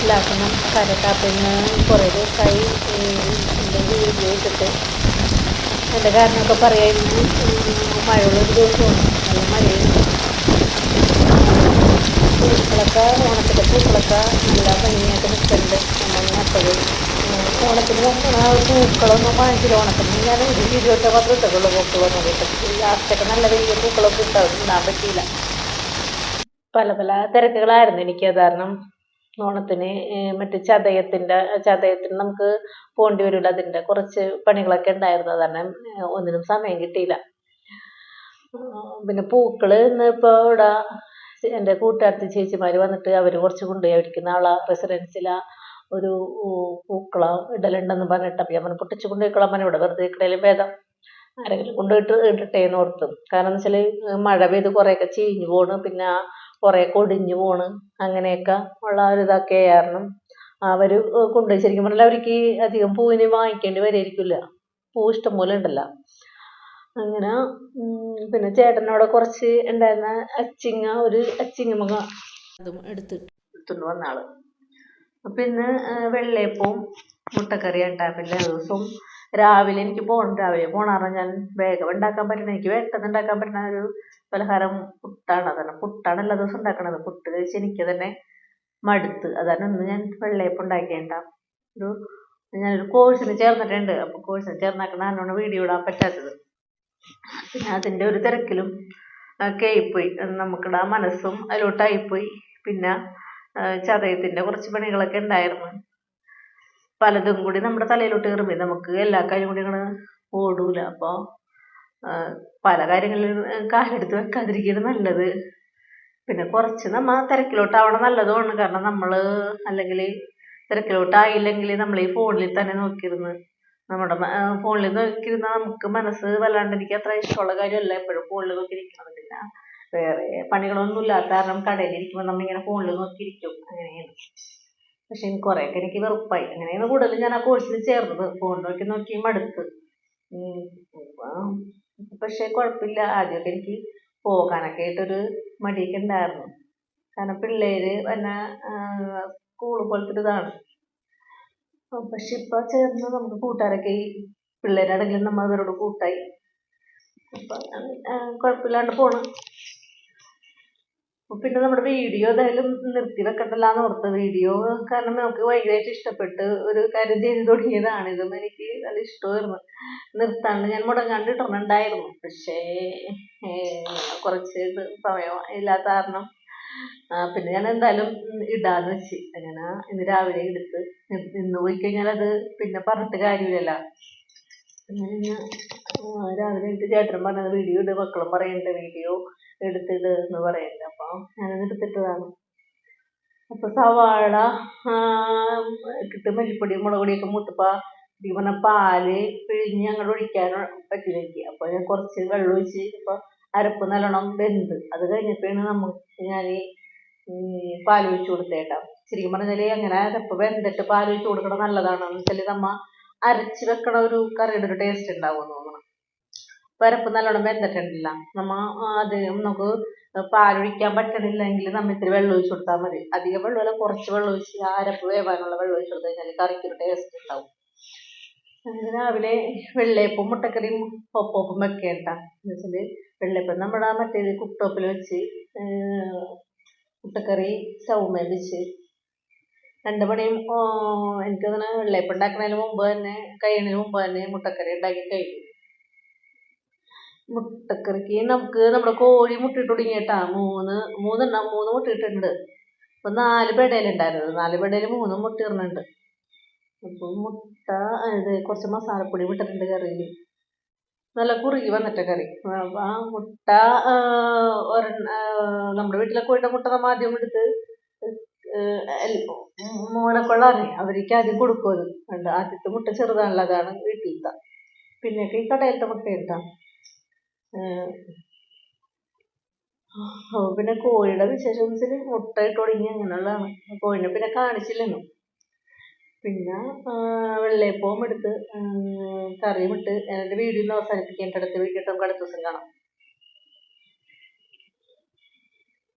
മനസ്സിലാക്കണം. കരക്കാപ്പിന് കുറേ ദിവസമായി എന്റെ വീഡിയോ എന്റെ കാരണമൊക്കെ പറയായിരുന്നു. മഴയുള്ളൊരു ദിവസമാണ് നല്ല മഴയും പൂക്കളൊക്കെ ഓണത്തിന്റെ പൂക്കളൊക്കെ നല്ല ഭംഗിയായിട്ട് നിൽക്കുന്നുണ്ട്. നമ്മൾ അപ്പോഴും ഓണത്തിന് പൂക്കളൊന്നും വാങ്ങിച്ചില്ല. ഓണത്തിന് ഞാൻ ഒരു വീഡിയോ ഇട്ട മാത്രമേ ഇട്ടുള്ളൂ പൂക്കളൊന്നും കിട്ടും ലാസ്റ്റൊക്കെ നല്ല വലിയ പൂക്കളൊക്കെ ഇട്ടാൽ ഇടാൻ പറ്റിയില്ല. പല പല തിരക്കുകളായിരുന്നു എനിക്ക്. കാരണം ഓണത്തിന് മറ്റേ ചതയത്തിന്റെ ചതയത്തിന് നമുക്ക് പോകേണ്ടി വരില്ല അതിന്റെ കുറച്ച് പണികളൊക്കെ ഉണ്ടായിരുന്നു. കാരണം ഒന്നിനും സമയം കിട്ടിയില്ല. പിന്നെ പൂക്കൾ ഇന്ന് ഇപ്പോൾ ഇവിടെ എന്റെ കൂട്ടുകാരത്തി ചേച്ചിമാർ വന്നിട്ട് അവർ കുറച്ച് കൊണ്ടുപോയി. അവർക്ക് നാളെ റെസിഡൻസിലാ ഒരു പൂക്കള ഇടലുണ്ടെന്ന് പറഞ്ഞിട്ട് അപ്പം ഞാൻ പൊട്ടിച്ച് കൊണ്ടുപോയിക്കോളാൻ പറഞ്ഞു ഇവിടെ വെറുതെ ഇക്കടയിലും ഭേദം. ആരെങ്കിലും കൊണ്ടുപോയിട്ട് ഇടട്ടേന്ന് ഓർത്തു. കാരണം എന്ന് വെച്ചാൽ മഴ പെയ്ത് കുറേയൊക്കെ ചീഞ്ഞു പോണ്. പിന്നെ കുറേ കൊടിഞ്ഞു പോണ്. അങ്ങനെയൊക്കെ ഉള്ള ഒരു ഇതൊക്കെ കാരണം അവർ കൊണ്ടുപോയി ശരിക്കും പറഞ്ഞാൽ അവർക്ക് അധികം പൂവിന് വാങ്ങിക്കേണ്ടി വരികയായിരിക്കില്ല പൂ ഇഷ്ടം പോലെ ഉണ്ടല്ലോ. അങ്ങനെ പിന്നെ ചേട്ടനോടെ കുറച്ച് ഉണ്ടായിരുന്ന അച്ചിങ്ങ ഒരു അച്ചിങ്ങ അതും എടുത്ത് എടുത്തുകൊണ്ട് വന്ന പിന്നെ വെള്ളയപ്പവും മുട്ടക്കറിയും ഉണ്ടാക്കുക പിന്നെ ദിവസവും രാവിലെ എനിക്ക് പോകണം രാവിലെ പോകണം ഞാൻ വേഗം ഉണ്ടാക്കാൻ പറ്റണ എനിക്ക് പെട്ടെന്ന് ഉണ്ടാക്കാൻ പറ്റണ ഒരു പലഹാരം പുട്ടാണ്. അതാണ് പുട്ടാണ് എല്ലാ ദിവസവും ഉണ്ടാക്കണത്. പുട്ട് കഴിച്ച് എനിക്ക് തന്നെ മടുത്ത്. അതാണ് ഇന്ന് ഞാൻ വെള്ളയപ്പം ഉണ്ടാക്കിയേണ്ട ഒരു ഞാനൊരു കോഴ്സിന് ചേർന്നിട്ടുണ്ട്. അപ്പോൾ കോഴ്സിന് ചേർന്നാക്കണ കാരണം വീഡിയോ ഇടാൻ പറ്റാത്തത്. പിന്നെ അതിന്റെ ഒരു തിരക്കിലും ഒക്കെ ആയിപ്പോയി. നമുക്കിടാ മനസ്സും അതിലോട്ടായിപ്പോയി. പിന്നെ ചതയത്തിന്റെ കുറച്ച് പണികളൊക്കെ ഉണ്ടായിരുന്നു. പലതും കൂടി നമ്മുടെ തലയിലോട്ട് കയറുമ്പോൾ നമുക്ക് എല്ലാ കാര്യം കൂടി ഇങ്ങനെ ഓടൂല. അപ്പോൾ പല കാര്യങ്ങളിലും കാലെടുത്ത് വെക്കാതിരിക്കുകയാണ് നല്ലത്. പിന്നെ കുറച്ച് നമ്മൾ തിരക്കിലോട്ടാവണം നല്ലതുമാണ്. കാരണം നമ്മൾ അല്ലെങ്കിൽ തിരക്കിലോട്ടായില്ലെങ്കിൽ നമ്മൾ ഈ ഫോണിൽ തന്നെ നോക്കിയിരുന്ന് നമ്മുടെ ഫോണിൽ നോക്കിയിരുന്നാൽ നമുക്ക് മനസ്സ് വല്ലാണ്ട് എനിക്ക് അത്ര ഇഷ്ടമുള്ള കാര്യമല്ല. എപ്പോഴും ഫോണിൽ നോക്കിയിരിക്കുന്നത് പിന്നെ വേറെ പണികളൊന്നും ഇല്ലാത്ത കാരണം കടയിൽ ഇരിക്കുമ്പോൾ നമ്മളിങ്ങനെ ഫോണിൽ നോക്കിയിരിക്കും. അങ്ങനെയാണ്. പക്ഷെ എനിക്ക് കുറേയൊക്കെ എനിക്ക് വെറുപ്പായി. അങ്ങനെയാണ് കൂടുതലും ഞാൻ ആ കോഴ്സിൽ ചേർന്നത്. ഫോൺ നോക്കി നോക്കി മടുത്ത്. പക്ഷെ കുഴപ്പമില്ല ആദ്യമൊക്കെ എനിക്ക് പോകാനൊക്കെ ആയിട്ടൊരു മടിയൊക്കെ ഉണ്ടായിരുന്നു. കാരണം പിള്ളേർ പിന്നെ സ്കൂൾ പോലത്തെ ഒരു ഇതാണ് പക്ഷെ ഇപ്പോൾ ചേർന്ന് നമുക്ക് കൂട്ടുകാരൊക്കെ ഈ പിള്ളേരാണെങ്കിലും നമ്മൾ അവരോട് കൂട്ടായി. അപ്പം കുഴപ്പമില്ലാണ്ട് പോണ്. പിന്നെ നമ്മുടെ വീഡിയോ ഏതായാലും നിർത്തി വെക്കണ്ടല്ലാന്ന് ഓർത്ത് വീഡിയോ കാരണം നമുക്ക് ഭയങ്കരമായിട്ട് ഇഷ്ടപ്പെട്ട് ഒരു കാര്യം ചെയ്ത് തുടങ്ങിയതാണ്. ഇതൊന്നും എനിക്ക് നല്ല ഇഷ്ടമായിരുന്നു. നിർത്താണ്ട് ഞാൻ മുടങ്ങാണ്ട് ഇടണുണ്ടായിരുന്നു. പക്ഷേ കുറച്ച് സമയം ഇല്ലാത്ത കാരണം പിന്നെ ഞാൻ എന്തായാലും ഇടാന്ന് വെച്ച്. അങ്ങനെ ഇന്ന് രാവിലെ എടുത്ത് ഇന്ന് പോയി കഴിഞ്ഞാൽ അത് പിന്നെ പറഞ്ഞിട്ട് കാര്യമില്ലല്ലോ. അങ്ങനെ രാവിലെ എനിക്ക് ചേട്ടനും പറഞ്ഞത് വീഡിയോ ഇട് മക്കളും പറയുന്നുണ്ട് വീഡിയോ എടുത്തിട് എന്ന് പറയുന്നത് അപ്പോൾ ഞാനത് എടുത്തിട്ടതാണ്. അപ്പോൾ സവാള ഇട്ടിട്ട് മല്ലിപ്പൊടിയും മുളക് പൊടിയൊക്കെ മൂത്തപ്പോൾ ഈ പറഞ്ഞ പാൽ പിഴിഞ്ഞ് അങ്ങോട്ട് ഒഴിക്കാൻ പറ്റില്ല എനിക്ക് അപ്പോൾ ഞാൻ കുറച്ച് വെള്ളം ഒഴിച്ച് ഇപ്പോൾ അരപ്പ് നല്ലോണം വെന്ത്. അത് കഴിഞ്ഞപ്പോഴാണ് നമുക്ക് ഞാൻ പാൽ ഒഴിച്ച് കൊടുത്തേട്ടാ ശരിക്കും പറഞ്ഞാൽ അങ്ങനെ അരപ്പ് വെന്തിട്ട് പാൽ ഒഴിച്ച് കൊടുക്കണം നല്ലതാണെന്ന് വെച്ചാൽ നമ്മ അരച്ച് വെക്കണ ഒരു കറിയുടെ ഒരു ടേസ്റ്റ് ഉണ്ടാവും തോന്നണം. അരപ്പ് നല്ലോണം വെന്തിട്ടുണ്ടല്ല. നമ്മ അത് നമുക്ക് പാലൊഴിക്കാൻ പറ്റണില്ലെങ്കിൽ നമ്മൾ ഇത്തിരി വെള്ളം ഒഴിച്ച് കൊടുത്താൽ മതി. അധികം വെള്ളമല്ല കുറച്ച് വെള്ളം ഒഴിച്ച് അരപ്പ് വേവാനുള്ള വെള്ളം ഒഴിച്ച് കൊടുത്തു കഴിഞ്ഞാൽ കറിക്കൊരു ടേസ്റ്റ് ഉണ്ടാവും രാവിലെ വെള്ളയപ്പവും മുട്ടക്കറിയും ഒപ്പൊപ്പം വെക്കേണ്ട എന്ന് വെച്ചാൽ വെള്ളയപ്പം നമ്മുടെ മറ്റേ കുക്ക് വെച്ച് മുട്ടക്കറി സ്റ്റൗമേൽ വെച്ച് രണ്ട് മണിയും എനിക്കങ്ങനെ വെള്ളയപ്പം ഉണ്ടാക്കുന്നതിന് മുമ്പ് തന്നെ കഴിയുന്നതിന് മുമ്പ് തന്നെ മുട്ടക്കറി ഉണ്ടാക്കി കഴിക്കും. മുട്ടക്കറിക്ക്. നമുക്ക് നമ്മുടെ കോഴി മുട്ടയിട്ട് തുടങ്ങിയിട്ടാ മൂന്ന് മൂന്നെണ്ണം മൂന്ന് മുട്ട ഇട്ടിട്ടുണ്ട് ഇപ്പം നാല് പെടയിലുണ്ടായിരുന്നത് നാല് പെടയിൽ മൂന്ന് മുട്ട ഇടുന്നുണ്ട് മുട്ട ഇത് കുറച്ച് മസാലപ്പൊടി ഇട്ടിട്ടുണ്ട് കറിയിൽ നല്ല കുറുകി വന്നിട്ട കറി. ആ മുട്ട നമ്മുടെ വീട്ടിലെ കോഴിയുടെ മുട്ട നമ്മൾ ആദ്യം എടുത്ത് മോനൊക്കെ ഉള്ളതാണ് അവർക്ക് ആദ്യം കൊടുക്കുമത് ആദ്യത്തെ മുട്ട ചെറുതാണല്ലോ അതാണ് വീട്ടിലത്തെ. പിന്നെ ഈ കടയിലത്തെ മുട്ട ഇട്ടാ പിന്നെ കോഴിയുടെ വിശേഷം എന്ന് മുട്ട ഇട്ട് തുടങ്ങി അങ്ങനെയുള്ളതാണ്. കോഴിനെ പിന്നെ കാണിച്ചില്ലെന്നു പിന്നെ വെള്ളയപ്പവും എടുത്ത് കറിയും ഇട്ട് എന്റെ വീഡിയോ ഒന്ന് അവസാനിപ്പിക്കാം. എന്റെ അടുത്ത നമുക്ക് അടുത്ത ദിവസം കാണാം.